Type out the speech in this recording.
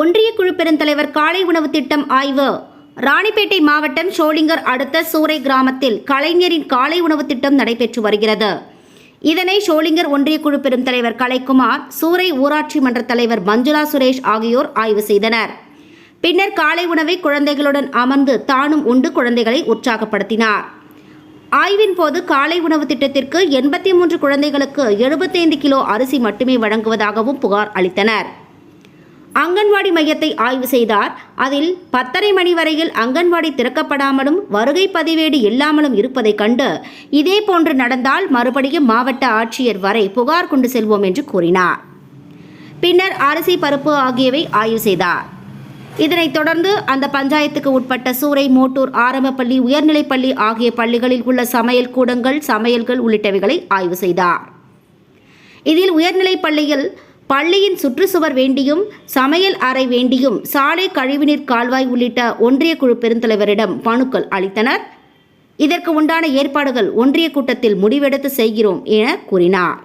ஒன்றிய குழு பெருந்தலைவர் காலை உணவு திட்டம் ஆய்வு. ராணிப்பேட்டை மாவட்டம் ஷோலிங்கர் அடுத்த சூறை கிராமத்தில் கலைஞரின் காலை உணவு திட்டம் நடைபெற்று வருகிறது. இதனை ஷோலிங்கர் ஒன்றிய குழு பெருந்தலைவர் கலைக்குமார் சூறை ஊராட்சி மன்ற தலைவர் மஞ்சுளா சுரேஷ் ஆகியோர் ஆய்வு செய்தனர். பின்னர் காலை உணவை குழந்தைகளுடன் அமர்ந்து தானும் உண்டு குழந்தைகளை உற்சாகப்படுத்தினார். ஆய்வின் போது காலை உணவு திட்டத்திற்கு எண்பத்தி மூன்று குழந்தைகளுக்கு எழுபத்தைந்து கிலோ அரிசி மட்டுமே வழங்குவதாகவும் புகார் அளித்தனர். அங்கன்வாடி மையத்தை ஆய்வு செய்தார். அதில் பத்தரை மணி வரையில் அங்கன்வாடி திறக்கப்படாமலும் வருகை பதிவேடு இல்லாமலும் இருப்பதைக் கண்டு இதே போன்று நடந்தால் மறுபடியும் மாவட்ட ஆட்சியர் வரை புகார் கொண்டு செல்வோம் என்று கூறினார். பின்னர் அரிசி பருப்பு ஆகியவை ஆய்வு செய்தார். இதனைத் தொடர்ந்து அந்த பஞ்சாயத்துக்கு உட்பட்ட சூறை மோட்டூர் ஆரம்பப்பள்ளி உயர்நிலைப்பள்ளி ஆகிய பள்ளிகளில் உள்ள சமையல் கூடங்கள் சமையல்கள் உள்ளிட்டவைகளை ஆய்வு செய்தார். இதில் உயர்நிலைப் பள்ளியில் பள்ளியின் சுற்றுச்சுவர் வேண்டியும் சமையல் அறை வேண்டியும் சாலை கழிவுநீர் கால்வாய் உள்ளிட்ட ஒன்றிய குழு பெருந்தலைவரிடம் மனுக்கள் அளித்தனர். இதற்கு உண்டான ஏற்பாடுகள் ஒன்றிய கூட்டத்தில் முடிவெடுத்து செய்கிறோம் என கூறினார்.